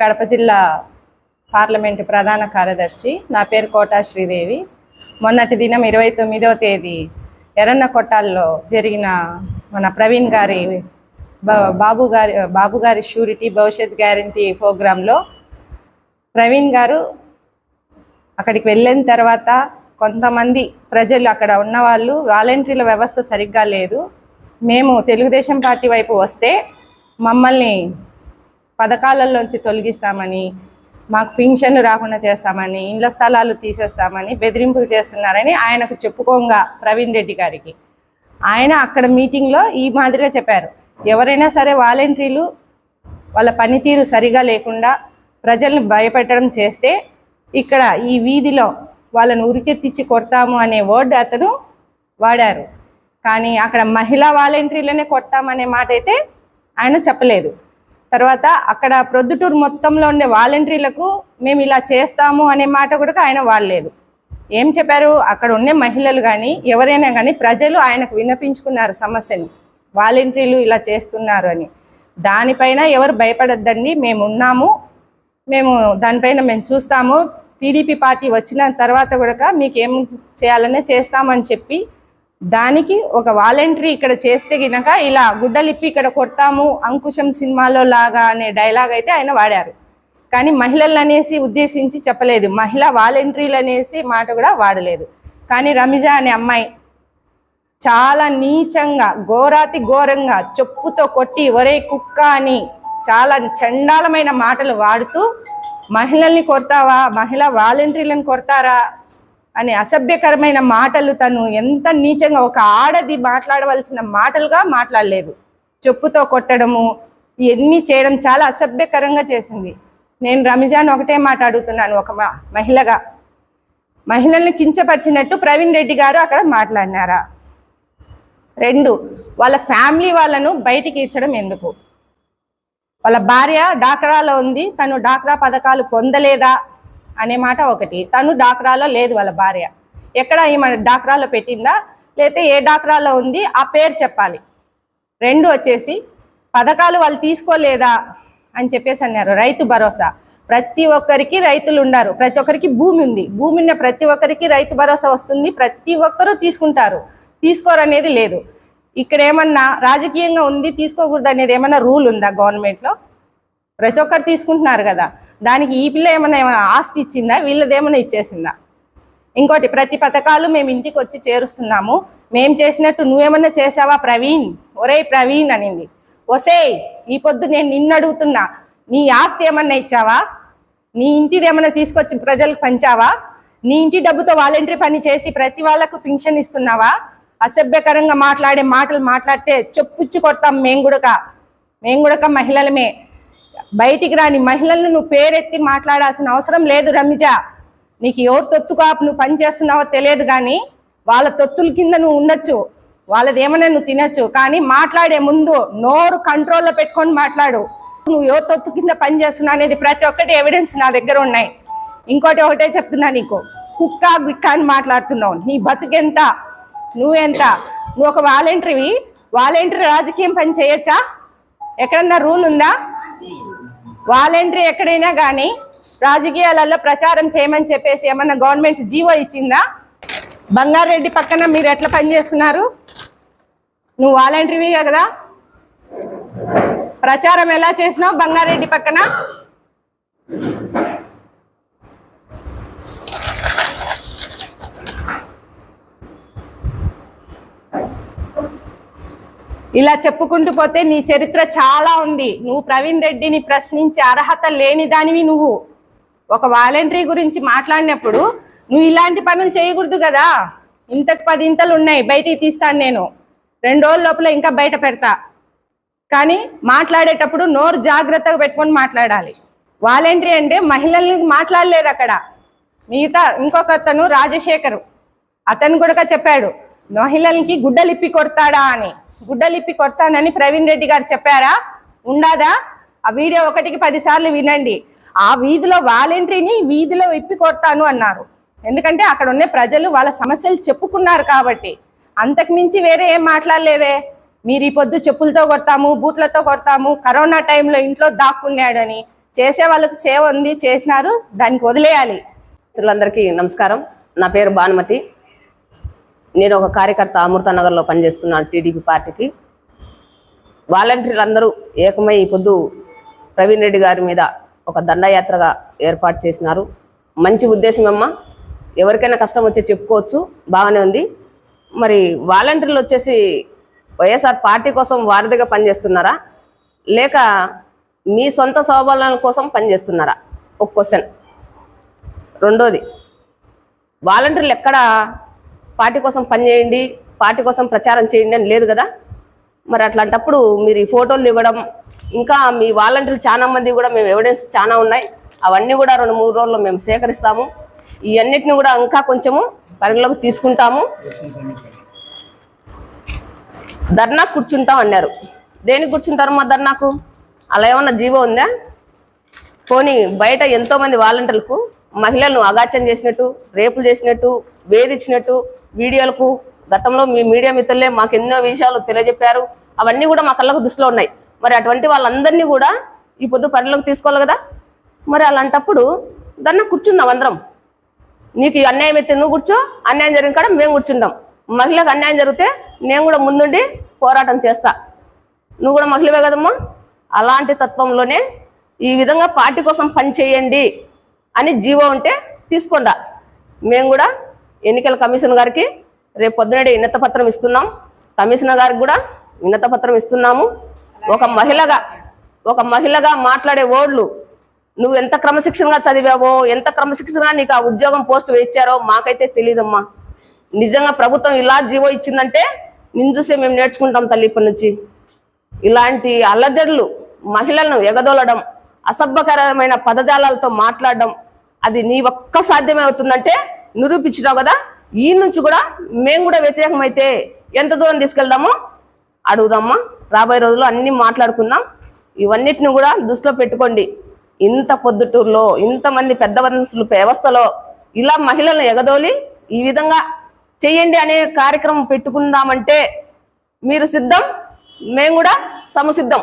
కడప జిల్లా పార్లమెంటు ప్రధాన కార్యదర్శి. నా పేరు కోటా శ్రీదేవి. మొన్నటి దినం ఇరవై తొమ్మిదవ తేదీ ఎర్రన్న కొట్టాల్లో జరిగిన మన ప్రవీణ్ గారి బా- బాబు గారి బాబు గారి షూరిటీ భవిష్యత్ గ్యారంటీ ప్రోగ్రాంలో ప్రవీణ్ గారు అక్కడికి వెళ్ళిన తర్వాత కొంతమంది ప్రజలు అక్కడ ఉన్న వాళ్ళు వాలంటీర్ల వ్యవస్థ సరిగ్గా లేదు. మేము తెలుగుదేశం పార్టీ వైపు వస్తే మమ్మల్ని పథకాలలోంచి తొలగిస్తామని మాకు పింఛన్లు రాకుండా చేస్తామని ఇండ్ల స్థలాలు తీసేస్తామని బెదిరింపులు చేస్తున్నారని ఆయనకు చెప్పుకోంగా ప్రవీణ్ రెడ్డి గారికి. ఆయన అక్కడ మీటింగ్లో ఈ మాదిరిగా చెప్పారు. ఎవరైనా సరే వాలంటీర్లు వాళ్ళ పనితీరు సరిగా లేకుండా ప్రజల్ని భయపెట్టడం చేస్తే ఇక్కడ ఈ వీధిలో వాళ్ళని ఉరికెత్తిచ్చి కొడతాము అనే వర్డ్ అతను వాడారు. కానీ అక్కడ మహిళా వాలంటీర్లనే కొడతామనే మాట అయితే ఆయన చెప్పలేదు. తర్వాత అక్కడ ప్రొద్దుటూరు మొత్తంలో ఉండే వాలంటీర్లకు మేము ఇలా చేస్తాము అనే మాట కూడా ఆయన వాడలేదు. ఏం చెప్పారు? అక్కడ ఉండే మహిళలు కానీ ఎవరైనా కానీ ప్రజలు ఆయనకు విన్నపించుకున్నారు సమస్యను. వాలంటీర్లు ఇలా చేస్తున్నారు అని. దానిపైన ఎవరు భయపడొద్దండి మేము ఉన్నాము. మేము దానిపైన మేము చూస్తాము. టీడీపీ పార్టీ వచ్చిన తర్వాత కూడా మీకు ఏం చేయాలనే చేస్తామని చెప్పి దానికి ఒక వాలంటరీ ఇక్కడ చేస్తే గినక ఇలా గుడ్డలిప్పి ఇక్కడ కొడతాము అంకుశం సినిమాలో లాగా అనే డైలాగ్ అయితే ఆయన వాడారు. కానీ మహిళలు అనేసి ఉద్దేశించి చెప్పలేదు. మహిళా వాలంటరీలు అనేసి మాట కూడా వాడలేదు. కానీ రమిజా అనే అమ్మాయి చాలా నీచంగా ఘోరాతి ఘోరంగా చెప్పుతో కొట్టి ఒరే కుక్క అని చాలా చండాలమైన మాటలు వాడుతూ మహిళల్ని కొడతావా? మహిళా వాలంటీర్లను కొడతారా? అనే అసభ్యకరమైన మాటలు తను ఎంత నీచంగా ఒక ఆడది మాట్లాడవలసిన మాటలుగా మాట్లాడలేదు. చెప్పుతో కొట్టడము ఇవన్నీ చేయడం చాలా అసభ్యకరంగా చేసింది. నేను రమిజాన్ ఒకటే మాట అడుగుతున్నాను ఒక మహిళగా. మహిళల్ని కించపరిచినట్టు ప్రవీణ్ రెడ్డి గారు అక్కడ మాట్లాడినారా? రెండు వాళ్ళ ఫ్యామిలీ వాళ్ళను బయటికి ఈడ్చడం ఎందుకు? వాళ్ళ భార్య డాక్రాలో ఉంది తను డాక్రా పథకాలు పొందలేదా? అనే మాట ఒకటి. తను డాక్రాలో లేదు వాళ్ళ భార్య. ఎక్కడ ఈమె డాక్రాలో పెట్టిందా? లేకపోతే ఏ డాక్రాలో ఉంది? ఆ పేరు చెప్పాలి. రెండు వచ్చేసి పథకాలు వాళ్ళు తీసుకోలేదా? అని చెప్పేసి అన్నారు. రైతు భరోసా. ప్రతి ఒక్కరికి రైతులు ఉన్నారు. ప్రతి ఒక్కరికి భూమి ఉంది. భూమి ఉన్న ప్రతి ఒక్కరికి రైతు భరోసా వస్తుంది. ప్రతి ఒక్కరూ తీసుకుంటారు. తీసుకోరు అనేది లేదు. ఇక్కడ ఏమన్నా రాజకీయంగా ఉంది? తీసుకోకూడదు అనేది ఏమన్నా రూల్ ఉందా గవర్నమెంట్లో? ప్రతి ఒక్కరు తీసుకుంటున్నారు కదా. దానికి ఈ పిల్ల ఏమైనా ఏమైనా ఆస్తి ఇచ్చిందా? వీళ్ళదేమైనా ఇచ్చేసిందా? ఇంకోటి ప్రతి పథకాలు మేము ఇంటికి వచ్చి చేరుస్తున్నాము. మేము చేసినట్టు నువ్వేమన్నా చేసావా ప్రవీణ్? ఒరేయ్ ప్రవీణ్ అనింది. ఒసేయ్ ఈ పొద్దు నేను నిన్ను అడుగుతున్నా. నీ ఆస్తి ఏమన్నా ఇచ్చావా? నీ ఇంటిది ఏమన్నా తీసుకొచ్చి ప్రజలకు పంచావా? నీ ఇంటి డబ్బుతో వాలంటరీ పని చేసి ప్రతి వాళ్ళకు పింఛన్ ఇస్తున్నావా? అసభ్యకరంగా మాట్లాడే మాటలు మాట్లాడితే చెప్పుచ్చి కొడతాం మేము గుడక. మేము గుడక మహిళలమే. బయటికి రాని మహిళలను నువ్వు పేరెత్తి మాట్లాడాల్సిన అవసరం లేదు రమిజా నీకు ఎవరు తొత్తు కాపు నువ్వు పనిచేస్తున్నావో తెలియదు కానీ వాళ్ళ తొత్తుల కింద నువ్వు ఉండొచ్చు. వాళ్ళది ఏమైనా నువ్వు తినొచ్చు. కానీ మాట్లాడే ముందు నోరు కంట్రోల్లో పెట్టుకొని మాట్లాడు. నువ్వు ఎవరు తొత్తు కింద పనిచేస్తున్నావు అనేది ప్రతి ఒక్కటి ఎవిడెన్స్ నా దగ్గర ఉన్నాయి. ఇంకోటి ఒకటే చెప్తున్నా నీకు. కుక్క గుక్క అని మాట్లాడుతున్నావు. నీ బతుకెంత? నువ్వెంత? నువ్వు ఒక వాలంటరీవి. వాలంటరీ రాజకీయం పని చేయొచ్చా? ఎక్కడన్నా రూల్ ఉందా? వాలంటరీ ఎక్కడైనా కానీ రాజకీయాలలో ప్రచారం చేయమని చెప్పేసి ఏమన్నా గవర్నమెంట్ జీవో ఇచ్చిందా? బంగారెడ్డి పక్కన మీరు ఎట్లా పనిచేస్తున్నారు నువ్వు వాలంటరీవి కదా? ప్రచారం ఎలా చేసినావు బంగారెడ్డి పక్కన? ఇలా చెప్పుకుంటూ పోతే నీ చరిత్ర చాలా ఉంది. నువ్వు ప్రవీణ్ రెడ్డిని ప్రశ్నించే అర్హత లేని దానివి నువ్వు. ఒక వాలంటరీ గురించి మాట్లాడినప్పుడు నువ్వు ఇలాంటి పనులు చేయకూడదు కదా. ఇంతకు పది ఇంతలు ఉన్నాయి బయటికి తీస్తాను నేను. రెండు రోజుల లోపల ఇంకా బయట పెడతా. కానీ మాట్లాడేటప్పుడు నోరు జాగ్రత్తగా పెట్టుకొని మాట్లాడాలి. వాలంటరీ అంటే మహిళల్ని మాట్లాడలేదు అక్కడ. మిగతా ఇంకొక అతను రాజశేఖరు. అతను కూడా చెప్పాడు మహిళలకి గుడ్డలిప్పి కొడతాడా అని. గుడ్డలిప్పి కొడతానని ప్రవీణ్ రెడ్డి గారు చెప్పారా? ఉండాదా? ఆ వీడియో ఒకటికి పదిసార్లు వినండి. ఆ వీధిలో వాలంటరీని వీధిలో ఇప్పి కొడతాను అన్నారు. ఎందుకంటే అక్కడ ఉన్న ప్రజలు వాళ్ళ సమస్యలు చెప్పుకున్నారు కాబట్టి. అంతకుమించి వేరే ఏం మాట్లాడలేదే? మీరు ఈ పొద్దు చెప్పులతో కొడతాము బూట్లతో కొడతాము కరోనా టైంలో ఇంట్లో దాక్కున్నాడని. చేసే వాళ్ళకి సేవ ఉంది చేసినారు దానికి వదిలేయాలి. మిత్రులందరికీ నమస్కారం. నా పేరు భానుమతి. నేను ఒక కార్యకర్త అమృతనగర్లో పనిచేస్తున్నాను టీడీపీ పార్టీకి. వాలంటీర్లు అందరూ ఏకమై ఈ పొద్దు ప్రవీణ్ రెడ్డి గారి మీద ఒక దండయాత్రగా ఏర్పాటు చేసినారు. మంచి ఉద్దేశం అమ్మ ఎవరికైనా కష్టం వచ్చి చెప్పుకోవచ్చు బాగానే ఉంది. మరి వాలంటీర్లు వచ్చేసి వైఎస్ఆర్ పార్టీ కోసం వారధిగా పనిచేస్తున్నారా? లేక మీ సొంత సౌబాలన కోసం పనిచేస్తున్నారా? ఒక క్వశ్చన్. రెండోది వాలంటీర్లు ఎక్కడ పార్టీ కోసం పనిచేయండి పార్టీ కోసం ప్రచారం చేయండి అని లేదు కదా? మరి అట్లాంటప్పుడు మీరు ఈ ఫోటోలు ఇవ్వడం ఇంకా మీ వాలంటీర్లు చాలా మంది కూడా మేము ఎవిడెన్స్ చాలా ఉన్నాయి. అవన్నీ కూడా రెండు మూడు రోజుల్లో మేము సేకరిస్తాము. ఇవన్నిటిని కూడా ఇంకా కొంచెము పరిగణలోకి తీసుకుంటాము. ధర్నా కూర్చుంటాం అన్నారు. దేనికి కూర్చుంటారమ్మా ధర్నాకు? అలా ఏమన్నా జీవో ఉందా? పోనీ బయట ఎంతోమంది వాలంటీర్లకు మహిళలను అగాచం చేసినట్టు రేపులు చేసినట్టు వేధించినట్టు వీడియోలకు గతంలో మీ మీడియా మిత్రులే మాకు ఎన్నో విషయాలు తెలియజెప్పారు. అవన్నీ కూడా మా కళ్ళకు దృష్టిలో ఉన్నాయి. మరి అటువంటి వాళ్ళందరినీ కూడా ఈ పొద్దు పరిలోకి తీసుకోవాలి కదా? మరి అలాంటప్పుడు దాన్ని కూర్చుందాం అందరం. నీకు ఈ అన్యాయం అయితే నువ్వు కూర్చో అన్యాయం జరిగిన కాడ మేము కూర్చుంటాం. మహిళకు అన్యాయం జరిగితే నేను కూడా ముందుండి పోరాటం చేస్తా. నువ్వు కూడా మహిళవే కదమ్మా? అలాంటి తత్వంలోనే ఈ విధంగా పార్టీ కోసం పని చేయండి అని జీవో ఉంటే తీసుకోండా. మేము కూడా ఎన్నికల కమిషన్ గారికి రేపు పొద్దునడే వినత పత్రం ఇస్తున్నాం. కమిషనర్ గారికి కూడా వినత పత్రం ఇస్తున్నాము. ఒక మహిళగా ఒక మహిళగా మాట్లాడే ఓడ్లు నువ్వు ఎంత క్రమశిక్షణగా చదివావో ఎంత క్రమశిక్షణగా నీకు ఆ ఉద్యోగం పోస్ట్ వేయించారో మాకైతే తెలియదమ్మా నిజంగా ప్రభుత్వం ఇలా జీవో ఇచ్చిందంటే నిన్ను చూసే మేము నేర్చుకుంటాం తల్లి ఇప్పటి నుంచి. ఇలాంటి అల్లజడులు మహిళలను ఎగదోలడం అసభ్యకరమైన పదజాలాలతో మాట్లాడడం అది నీ ఒక్క సాధ్యమే అవుతుందంటే నిరూపించినావు కదా ఈ నుంచి కూడా మేము కూడా వ్యతిరేకమైతే ఎంత దూరం తీసుకెళ్దామో అడుగుదామా. రాబోయే రోజుల్లో అన్నీ మాట్లాడుకుందాం. ఇవన్నిటిని కూడా దృష్టిలో పెట్టుకోండి. ఇంత పొద్దుటూరులో ఇంతమంది పెద్ద మనుషులు వ్యవస్థలో ఇలా మహిళలను ఎగదోలి ఈ విధంగా చెయ్యండి అనే కార్యక్రమం పెట్టుకుందామంటే మీరు సిద్ధం మేము కూడా సమసిద్ధం